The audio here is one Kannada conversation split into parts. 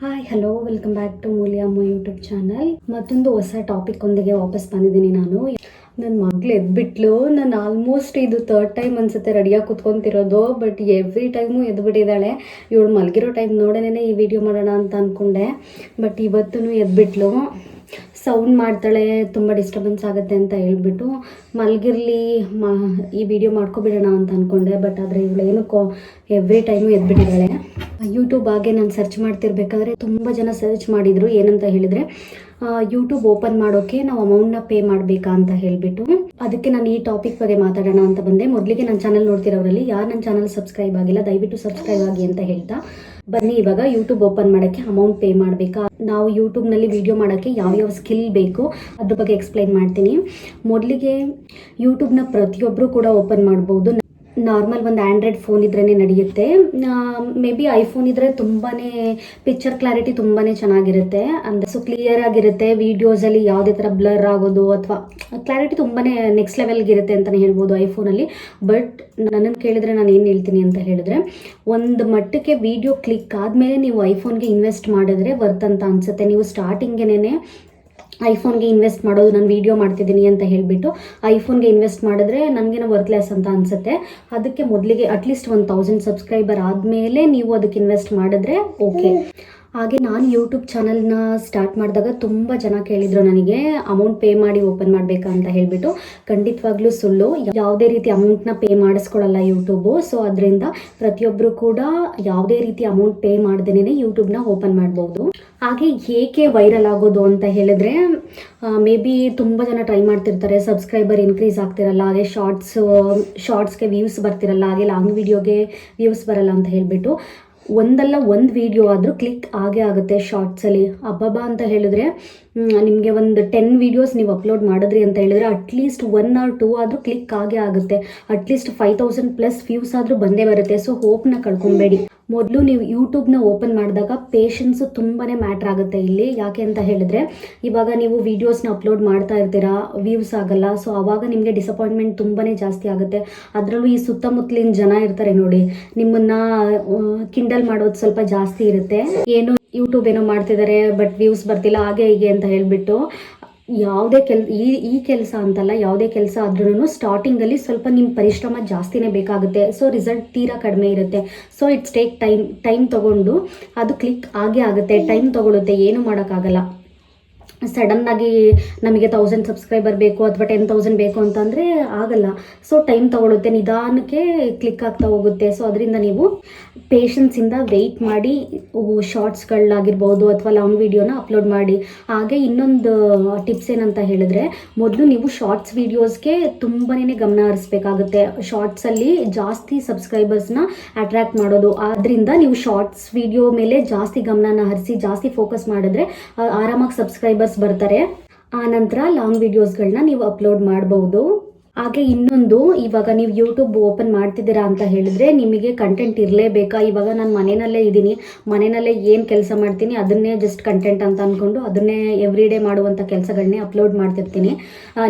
Hi hello welcome back to Moolyamma YouTube channel ಮತ್ತೊಂದು ಹೊಸ ಟಾಪಿಕ್ ಒಂದಿಗೆ ವಾಪಸ್ ಬಂದಿದ್ದೀನಿ ನಾನು. ನನ್ನ ಮಗಳು ಎದ್ಬಿಟ್ಲು. ನಾನು ಆಲ್ಮೋಸ್ಟ್ ಇದು ತರ್ಡ್ ಟೈಮ್ ಅನ್ಸುತ್ತೆ ರೆಡಿಯಾಗಿ ಕುತ್ಕೊಂತಿರೋದು ಬಟ್ ಎವ್ರಿ ಟೈಮು ಎದ್ಬಿಟ್ಟಿದ್ದಾಳೆ. ಇವಳು ಮಲಗಿರೋ ಟೈಮ್ ನೋಡೇನೆ ಈ ವಿಡಿಯೋ ಮಾಡೋಣ ಅಂತ ಅಂದ್ಕೊಂಡೆ ಬಟ್ ಇವತ್ತೂ ಎದ್ಬಿಟ್ಲು. ಸೌಂಡ್ ಮಾಡ್ತಾಳೆ, ತುಂಬ ಡಿಸ್ಟರ್ಬೆನ್ಸ್ ಆಗುತ್ತೆ ಅಂತ ಹೇಳ್ಬಿಟ್ಟು ಮಲಗಿರ್ಲಿ, ಮಾ, ಈ ವಿಡಿಯೋ ಮಾಡ್ಕೊಬಿಡೋಣ ಅಂತ ಅಂದ್ಕೊಂಡೆ ಬಟ್ ಆದರೆ ಇವಳು ಏನಕ್ಕೋ ಎವ್ರಿ ಟೈಮು ಎದ್ಬಿಟ್ಟಿದ್ದಾಳೆ. ಯೂಟ್ಯೂಬ್ ಹಾಗೆ ನಾನು ಸರ್ಚ್ ಮಾಡ್ತಿರ್ಬೇಕಾದ್ರೆ ತುಂಬ ಜನ ಸರ್ಚ್ ಮಾಡಿದರು. ಏನಂತ ಹೇಳಿದರೆ ಯೂಟ್ಯೂಬ್ ಓಪನ್ ಮಾಡೋಕ್ಕೆ ನಾವು ಅಮೌಂಟ್ನ ಪೇ ಮಾಡಬೇಕಾ ಅಂತ ಹೇಳಿಬಿಟ್ಟು. ಅದಕ್ಕೆ ನಾನು ಈ ಟಾಪಿಕ್ ಬಗ್ಗೆ ಮಾತಾಡೋಣ ಅಂತ ಬಂದೆ. ಮೊದಲಿಗೆ ನನ್ನ ಚಾನಲ್ ನೋಡ್ತಿರೋರಲ್ಲಿ ಯಾರು ನನ್ನ ಚಾನಲ್ ಸಬ್ಸ್ಕ್ರೈಬ್ ಆಗಿಲ್ಲ, ದಯವಿಟ್ಟು ಸಬ್ಸ್ಕ್ರೈಬ್ ಆಗಿ ಅಂತ ಹೇಳ್ತಾ. ಬನ್ನಿ, ಇವಾಗ ಯೂಟ್ಯೂಬ್ ಓಪನ್ ಮಾಡೋಕ್ಕೆ ಅಮೌಂಟ್ ಪೇ ಮಾಡಬೇಕಾ? ನಾವು ಯೂಟ್ಯೂಬ್ನಲ್ಲಿ ವಿಡಿಯೋ ಮಾಡೋಕ್ಕೆ ಯಾವ್ಯಾವ ಸ್ಕಿಲ್ ಬೇಕು, ಅದ್ರ ಬಗ್ಗೆ ಎಕ್ಸ್ಪ್ಲೈನ್ ಮಾಡ್ತೀನಿ. ಮೊದಲಿಗೆ ಯೂಟ್ಯೂಬ್ನ ಪ್ರತಿಯೊಬ್ಬರು ಕೂಡ ಓಪನ್ ಮಾಡ್ಬೋದು. ನಾರ್ಮಲ್ ಒಂದು ಆ್ಯಂಡ್ರಾಯ್ಡ್ ಫೋನ್ ಇದ್ರೇ ನಡೆಯುತ್ತೆ. ಮೇ ಬಿ ಐಫೋನ್ ಇದ್ದರೆ ತುಂಬಾ ಪಿಕ್ಚರ್ ಕ್ಲಾರಿಟಿ ತುಂಬಾ ಚೆನ್ನಾಗಿರುತ್ತೆ. ಅಂದರೆ ಸೊ ಕ್ಲಿಯರ್ ಆಗಿರುತ್ತೆ ವೀಡಿಯೋಸಲ್ಲಿ ಯಾವುದೇ ಥರ ಬ್ಲರ್ ಆಗೋದು ಅಥವಾ ಕ್ಲಾರಿಟಿ ತುಂಬಾ ನೆಕ್ಸ್ಟ್ ಲೆವೆಲ್ಗಿರುತ್ತೆ ಅಂತಲೇ ಹೇಳ್ಬೋದು ಐಫೋನಲ್ಲಿ ಬಟ್ ನನ್ನನ್ನು ಕೇಳಿದ್ರೆ ನಾನು ಏನು ಹೇಳ್ತೀನಿ ಅಂತ ಹೇಳಿದ್ರೆ, ಒಂದು ಮಟ್ಟಕ್ಕೆ ವಿಡಿಯೋ ಕ್ಲಿಕ್ ಆದಮೇಲೆ ನೀವು ಐಫೋನ್ಗೆ ಇನ್ವೆಸ್ಟ್ ಮಾಡಿದ್ರೆ ವರ್ತ್ ಅಂತ ಅನ್ಸುತ್ತೆ. ನೀವು ಸ್ಟಾರ್ಟಿಂಗೇನೆ ಐಫೋನ್ಗೆ ಇನ್ವೆಸ್ಟ್ ಮಾಡೋದು ನಾನು ವೀಡಿಯೋ ಮಾಡ್ತಿದ್ದೀನಿ ಅಂತ ಹೇಳಿಬಿಟ್ಟು ಐಫೋನ್ಗೆ ಇನ್ವೆಸ್ಟ್ ಮಾಡಿದ್ರೆ ನನಗೇನೋ ವರ್ತ್ಲೆಸ್ ಅಂತ ಅನಿಸುತ್ತೆ. ಅದಕ್ಕೆ ಮೊದಲಿಗೆ ಅಟ್ಲೀಸ್ಟ್ ಒಂದು ತೌಸಂಡ್ ಸಬ್ಸ್ಕ್ರೈಬರ್ ಆದಮೇಲೆ ನೀವು ಅದಕ್ಕೆ ಇನ್ವೆಸ್ಟ್ ಮಾಡಿದ್ರೆ ಓಕೆ ಹಾಗೆ ನಾನು ಯೂಟ್ಯೂಬ್ ಚಾನಲ್ನ ಸ್ಟಾರ್ಟ್ ಮಾಡಿದಾಗ ತುಂಬ ಜನ ಕೇಳಿದರು ನನಗೆ ಅಮೌಂಟ್ ಪೇ ಮಾಡಿ ಓಪನ್ ಮಾಡಬೇಕಾ? ಅಂತ ಹೇಳಿಬಿಟ್ಟು. ಖಂಡಿತವಾಗ್ಲೂ ಸುಳ್ಳು. ಯಾವುದೇ ರೀತಿ ಅಮೌಂಟ್ನ ಪೇ ಮಾಡಿಸ್ಕೊಳ್ಳಲ್ಲ ಯೂಟ್ಯೂಬು ಸೊ ಅದರಿಂದ ಪ್ರತಿಯೊಬ್ಬರು ಕೂಡ ಯಾವುದೇ ರೀತಿ ಅಮೌಂಟ್ ಪೇ ಮಾಡ್ದೇನೆ ಯೂಟ್ಯೂಬ್ನ ಓಪನ್ ಮಾಡ್ಬೋದು. ಹಾಗೆ ಏಕೆ ವೈರಲ್ ಆಗೋದು ಅಂತ ಹೇಳಿದ್ರೆ ಮೇ ಬಿ ತುಂಬ ಜನ ಟ್ರೈ ಮಾಡ್ತಿರ್ತಾರೆ. ಸಬ್ಸ್ಕ್ರೈಬರ್ ಇನ್ಕ್ರೀಸ್ ಆಗ್ತಿರಲ್ಲ, ಹಾಗೆ ಶಾರ್ಟ್ಸ್ ಶಾರ್ಟ್ಸ್ಗೆ ವ್ಯೂಸ್ ಬರ್ತಿರಲ್ಲ, ಹಾಗೆ ಲಾಂಗ್ ವಿಡಿಯೋಗೆ ವ್ಯೂಸ್ ಬರಲ್ಲ ಅಂತ ಹೇಳಿಬಿಟ್ಟು. ಒಂದಲ್ಲ ಒಂದು ವಿಡಿಯೋ ಆದರೂ ಕ್ಲಿಕ್ ಆಗೇ ಆಗುತ್ತೆ ಶಾರ್ಟ್ಸಲ್ಲಿ ಅಬ್ಬಬ್ಬ ಅಂತ ಹೇಳಿದ್ರೆ ನಿಮಗೆ ಒಂದು ಟೆನ್ ವೀಡಿಯೋಸ್ ನೀವು ಅಪ್ಲೋಡ್ ಮಾಡಿದ್ರಿ ಅಂತ ಹೇಳಿದ್ರೆ at least one or two ಆದರೂ ಕ್ಲಿಕ್ ಆಗೇ ಆಗುತ್ತೆ. At least five thousand plus views ಆದರೂ ಬಂದೇ ಬರುತ್ತೆ. ಸೊ ಹೋಪ್ನ ಕಳ್ಕೊಬೇಡಿ. ಮೊದಲು ನೀವು ಯೂಟ್ಯೂಬ್ನ ಓಪನ್ ಮಾಡಿದಾಗ ಪೇಷನ್ಸು ತುಂಬಾ ಮ್ಯಾಟ್ರ್ ಆಗುತ್ತೆ ಇಲ್ಲಿ. ಯಾಕೆ ಅಂತ ಹೇಳಿದ್ರೆ, ಇವಾಗ ನೀವು ವೀಡಿಯೋಸ್ನ ಅಪ್ಲೋಡ್ ಮಾಡ್ತಾ ಇರ್ತೀರಾ ವ್ಯೂಸ್ ಆಗಲ್ಲ ಸೊ ಆವಾಗ ನಿಮಗೆ ಡಿಸಪಾಯಿಂಟ್ಮೆಂಟ್ ತುಂಬಾ ಜಾಸ್ತಿ ಆಗುತ್ತೆ. ಅದರಲ್ಲೂ ಈ ಸುತ್ತಮುತ್ತಲಿನ ಜನ ಇರ್ತಾರೆ ನೋಡಿ, ನಿಮ್ಮನ್ನ ಕಿಂಡಲ್ ಮಾಡೋದು ಸ್ವಲ್ಪ ಜಾಸ್ತಿ ಇರುತ್ತೆ. ಏನು ಯೂಟ್ಯೂಬ್ ಏನೋ ಮಾಡ್ತಿದ್ದಾರೆ ಬಟ್ ವ್ಯೂಸ್ ಬರ್ತಿಲ್ಲ, ಹಾಗೆ ಹೀಗೆ ಅಂತ ಹೇಳಿಬಿಟ್ಟು ಯಾವುದೇ ಕೆಲ ಈ ಈ ಕೆಲಸ ಅಂತಲ್ಲ ಯಾವುದೇ ಕೆಲಸ ಆದ್ರೂ ಸ್ಟಾರ್ಟಿಂಗಲ್ಲಿ ಸ್ವಲ್ಪ ನಿಮ್ಮ ಪರಿಶ್ರಮ ಜಾಸ್ತಿನೇ ಬೇಕಾಗುತ್ತೆ. ಸೊ ರಿಸಲ್ಟ್ ತೀರಾ ಕಡಿಮೆ ಇರುತ್ತೆ. So it's take time time ತೊಗೊಂಡು ಅದು ಕ್ಲಿಕ್ ಆಗೇ ಆಗುತ್ತೆ. ಟೈಮ್ ತೊಗೊಳುತ್ತೆ ಏನು ಮಾಡೋಕ್ಕಾಗಲ್ಲ. ಸಡನ್ನಾಗಿ ನಮಗೆ ತೌಸಂಡ್ ಸಬ್ಸ್ಕ್ರೈಬರ್ ಬೇಕು ಅಥವಾ ಟೆನ್ ತೌಸಂಡ್ ಬೇಕು ಅಂತಂದರೆ ಆಗಲ್ಲ. ಸೊ ಟೈಮ್ ತೊಗೊಳುತ್ತೆ. ನಿಧಾನಕ್ಕೆ ಕ್ಲಿಕ್ ಆಗ್ತಾ ಹೋಗುತ್ತೆ. ಸೊ ಅದರಿಂದ ನೀವು ಪೇಷನ್ಸಿಂದ ವೆಯ್ಟ್ ಮಾಡಿ ಶಾರ್ಟ್ಸ್ಗಳಾಗಿರ್ಬೋದು ಅಥವಾ ಲಾಂಗ್ ವೀಡಿಯೋನ ಅಪ್ಲೋಡ್ ಮಾಡಿ. ಹಾಗೆ ಇನ್ನೊಂದು ಟಿಪ್ಸ್ ಏನಂತ ಹೇಳಿದ್ರೆ, ಮೊದಲು ನೀವು ಶಾರ್ಟ್ಸ್ ವೀಡಿಯೋಸ್ಗೆ ತುಂಬಾ ಗಮನ ಹರಿಸ್ಬೇಕಾಗುತ್ತೆ. ಶಾರ್ಟ್ಸಲ್ಲಿ ಜಾಸ್ತಿ ಸಬ್ಸ್ಕ್ರೈಬರ್ಸ್ನ ಅಟ್ರ್ಯಾಕ್ಟ್ ಮಾಡೋದು. ಆದ್ದರಿಂದ ನೀವು ಶಾರ್ಟ್ಸ್ ವಿಡಿಯೋ ಮೇಲೆ ಜಾಸ್ತಿ ಗಮನನ ಹರಿಸಿ, ಜಾಸ್ತಿ ಫೋಕಸ್ ಮಾಡಿದ್ರೆ ಆರಾಮಾಗಿ ಸಬ್ಸ್ಕ್ರೈಬರ್ಸ್ ಬರ್ತಾರೆ. ಆ ನಂತರ ಲಾಂಗ್ ವಿಡಿಯೋಸ್ಗಳನ್ನ ನೀವು ಅಪ್ಲೋಡ್ ಮಾಡಬಹುದು ಹಾಗೆ ಇನ್ನೊಂದು, ಇವಾಗ ನೀವು ಯೂಟ್ಯೂಬ್ ಓಪನ್ ಮಾಡ್ತಿದ್ದೀರಾ ಅಂತ ಹೇಳಿದ್ರೆ ನಿಮಗೆ ಕಂಟೆಂಟ್ ಇರಲೇಬೇಕಾ? ಇವಾಗ ನಾನು ಮನೆಯಲ್ಲೇ ಇದ್ದೀನಿ. ಮನೆಯಲ್ಲೇ ಏನು ಕೆಲಸ ಮಾಡ್ತೀನಿ ಅದನ್ನೇ ಜಸ್ಟ್ ಕಂಟೆಂಟ್ ಅಂತ ಅಂದ್ಕೊಂಡು ಅದನ್ನೇ ಎವ್ರಿ ಡೇ ಮಾಡುವಂಥ ಕೆಲಸಗಳನ್ನೇ ಅಪ್ಲೋಡ್ ಮಾಡ್ತಿರ್ತೀನಿ.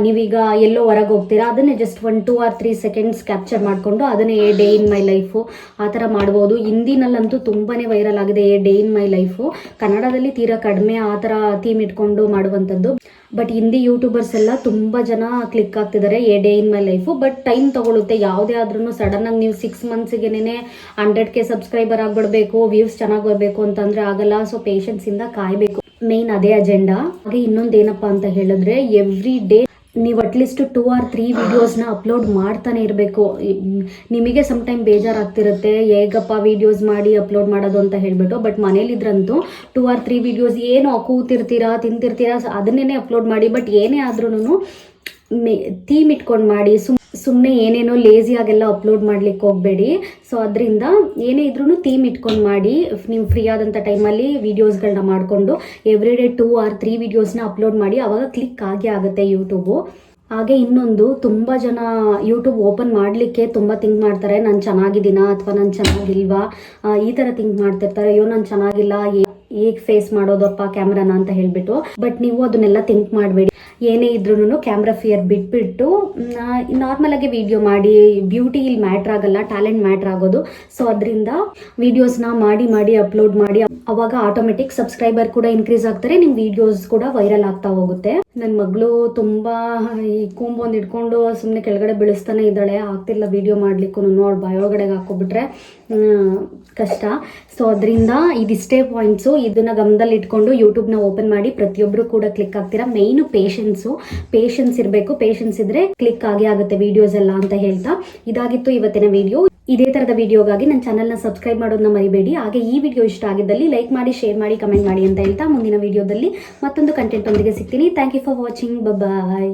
ನೀವೀಗ ಎಲ್ಲೋ ಹೊರಗೆ ಹೋಗ್ತೀರಾ? ಅದನ್ನೇ just one two or three seconds capture ಮಾಡಿಕೊಂಡು ಅದನ್ನೇ a day in my life ಆ ಥರ ಮಾಡ್ಬೋದು. ಹಿಂದಿನಲ್ಲಂತೂ ತುಂಬಾ ವೈರಲ್ ಆಗಿದೆ a day in my life ಕನ್ನಡದಲ್ಲಿ ತೀರಾ ಕಡಿಮೆ ಆ ಥರ ಥೀಮ್ ಇಟ್ಕೊಂಡು ಮಾಡುವಂಥದ್ದು. ಬಟ್ ಹಿಂದಿ ಯೂಟ್ಯೂಬರ್ಸ್ ಎಲ್ಲ ತುಂಬ ಜನ ಕ್ಲಿಕ್ ಆಗ್ತಿದ್ದಾರೆ a day in my life but time ತಗೊಳುತ್ತೆ, ಯಾವುದೇ ಆದ್ರೂ ಸಡನ್ನಾಗಿ ನೀವು ಸಿಕ್ಸ್ ಮಂತ್ಸಿಗೆನೇ ಹಂಡ್ರೆಡ್ ಕೆ ಸಬ್ಸ್ಕ್ರೈಬರ್ ಆಗಿಬಿಡ್ಬೇಕು ವ್ಯೂಸ್ ಚೆನ್ನಾಗಿ ಬರಬೇಕು ಅಂತಂದರೆ ಆಗಲ್ಲ. ಸೊ ಪೇಷನ್ಸಿಂದ ಕಾಯಬೇಕು. ಮೇನ್ ಅದೇ ಅಜೆಂಡಾ ಹಾಗೆ ಇನ್ನೊಂದು ಏನಪ್ಪ ಅಂತ ಹೇಳಿದ್ರೆ ಎವ್ರಿ ಡೇ ನೀವು at least two or three ವೀಡಿಯೋಸ್ನ ಅಪ್ಲೋಡ್ ಮಾಡ್ತಾನೆ ಇರಬೇಕು. ನಿಮಗೆ ಸಮ್ ಟೈಮ್ ಬೇಜಾರಾಗ್ತಿರುತ್ತೆ, ಹೇಗಪ್ಪ ವಿಡಿಯೋಸ್ ಮಾಡಿ ಅಪ್ಲೋಡ್ ಮಾಡೋದು ಅಂತ ಹೇಳಿಬಿಟ್ಟು ಬಟ್ ಮನೇಲಿದ್ರಂತೂ ಟೂ ಆರ್ ತ್ರೀ ವೀಡಿಯೋಸ್ ಏನು ಕೂತಿರ್ತೀರಾ ತಿಂತಿರ್ತೀರಾ ಅದನ್ನೇ ಅಪ್ಲೋಡ್ ಮಾಡಿ ಬಟ್ ಏನೇ ಆದ್ರೂ ಮೇ ಥೀಮ್ ಇಟ್ಕೊಂಡು ಮಾಡಿ ಸುಮ್ ಸುಮ್ಮನೆ ಏನೇನೋ ಲೇಸಿಯಾಗೆಲ್ಲ ಅಪ್ಲೋಡ್ ಮಾಡ್ಲಿಕ್ಕೆ ಹೋಗಬೇಡಿ. ಸೊ ಅದರಿಂದ ಏನೇ ಇದ್ರೂ ಥೀಮ್ ಇಟ್ಕೊಂಡು ಮಾಡಿ. ನೀವು ಫ್ರೀ ಆದಂಥ ಟೈಮಲ್ಲಿ ವೀಡಿಯೋಸ್ಗಳನ್ನ ಮಾಡಿಕೊಂಡು every day two or three ವೀಡಿಯೋಸ್ನ ಅಪ್ಲೋಡ್ ಮಾಡಿ. ಅವಾಗ ಕ್ಲಿಕ್ ಆಗೇ ಆಗುತ್ತೆ ಯೂಟ್ಯೂಬು ಹಾಗೆ ಇನ್ನೊಂದು, ತುಂಬ ಜನ ಯೂಟ್ಯೂಬ್ ಓಪನ್ ಮಾಡಲಿಕ್ಕೆ ತುಂಬ ಥಿಂಕ್ ಮಾಡ್ತಾರೆ. ನಾನು ಚೆನ್ನಾಗಿದ್ದೀನಾ? ಅಥವಾ ನಾನು ಚೆನ್ನಾಗಿಲ್ವಾ? ಈ ಥರ ಥಿಂಕ್ ಮಾಡ್ತಿರ್ತಾರೆ. ಅಯ್ಯೋ, ನಾನು ಚೆನ್ನಾಗಿಲ್ಲ. ಹೇಗೆ ಫೇಸ್ ಮಾಡೋದಪ್ಪ ಕ್ಯಾಮ್ರಾನ ಅಂತ ಹೇಳ್ಬಿಟ್ಟು. ಬಟ್ ನೀವು ಅದನ್ನೆಲ್ಲ ಥಿಂಕ್ ಮಾಡಬೇಡಿ. ಏನೇ ಇದ್ರೂ ಕ್ಯಾಮ್ರಾ ಫಿಯರ್ ಬಿಟ್ಬಿಟ್ಟು ನಾರ್ಮಲ್ ಆಗಿ ವಿಡಿಯೋ ಮಾಡಿ ಬ್ಯೂಟಿ ಇಲ್ಲಿ ಮ್ಯಾಟ್ರ್ ಆಗಲ್ಲ ಟ್ಯಾಲೆಂಟ್ ಮ್ಯಾಟ್ರ್ ಆಗೋದು. ಸೊ ಅದರಿಂದ ವಿಡಿಯೋಸ್ನ ಮಾಡಿ ಮಾಡಿ ಅಪ್ಲೋಡ್ ಮಾಡಿ, ಅವಾಗ ಆಟೋಮೆಟಿಕ್ ಸಬ್ಸ್ಕ್ರೈಬರ್ ಕೂಡ ಇನ್ಕ್ರೀಸ್ ಆಗ್ತಾರೆ ನಿಮ್ಮ ವಿಡಿಯೋಸ್ ಕೂಡ ವೈರಲ್ ಆಗ್ತಾ ಹೋಗುತ್ತೆ. ನನ್ನ ಮಗಳು ತುಂಬ ಈ ಕೂಂಬು ಒಂದು ಇಟ್ಕೊಂಡು ಸುಮ್ಮನೆ ಕೆಳಗಡೆ ಬೀಳಿಸ್ತಾನೆ ಇದ್ದಾಳೆ. ಆಗ್ತಿಲ್ಲ ವಿಡಿಯೋ ಮಾಡ್ಲಿಕ್ಕೂ ನೋಡಿ, ಬಾಯೊಳಗಡೆಗೆ ಹಾಕೋಬಿಟ್ರೆ ಕಷ್ಟ. ಸೊ ಅದರಿಂದ ಇದಿಷ್ಟೇ ಪಾಯಿಂಟ್ಸು ಇದನ್ನು ಗಮನದಲ್ಲಿ ಇಟ್ಕೊಂಡು ಯೂಟ್ಯೂಬ್ನ ಓಪನ್ ಮಾಡಿ ಪ್ರತಿಯೊಬ್ಬರು ಕೂಡ ಕ್ಲಿಕ್ ಆಗ್ತೀರಾ? ಮೇಯ್ನು ಪೇಷನ್ಸು ಪೇಷನ್ಸ್ ಇರಬೇಕು. ಪೇಷನ್ಸ್ ಇದ್ರೆ ಕ್ಲಿಕ್ ಆಗೇ ಆಗುತ್ತೆ ವಿಡಿಯೋಸ್ ಎಲ್ಲ ಅಂತ ಹೇಳ್ತಾ. ಇದಾಗಿತ್ತು ಇವತ್ತಿನ ವಿಡಿಯೋ ಇದೇ ಥರದ ವಿಡಿಯೋಗಾಗಿ ನನ್ನ ಚಾನಲ್ನ ಸಬ್ಸ್ಕ್ರೈಬ್ ಮಾಡೋದನ್ನ ಮರಿಬೇಡಿ. ಹಾಗೆ ಈ ವಿಡಿಯೋ ಇಷ್ಟ ಆಗಿದ್ದಲ್ಲಿ ಲೈಕ್ ಮಾಡಿ, ಶೇರ್ ಮಾಡಿ, ಕಮೆಂಟ್ ಮಾಡಿ ಅಂತ ಹೇಳ್ತಾ ಮುಂದಿನ ವಿಡಿಯೋದಲ್ಲಿ ಮತ್ತೊಂದು ಕಂಟೆಂಟ್ ಒಂದಿಗೆ ಸಿಗ್ತೀನಿ. Thank you for watching bye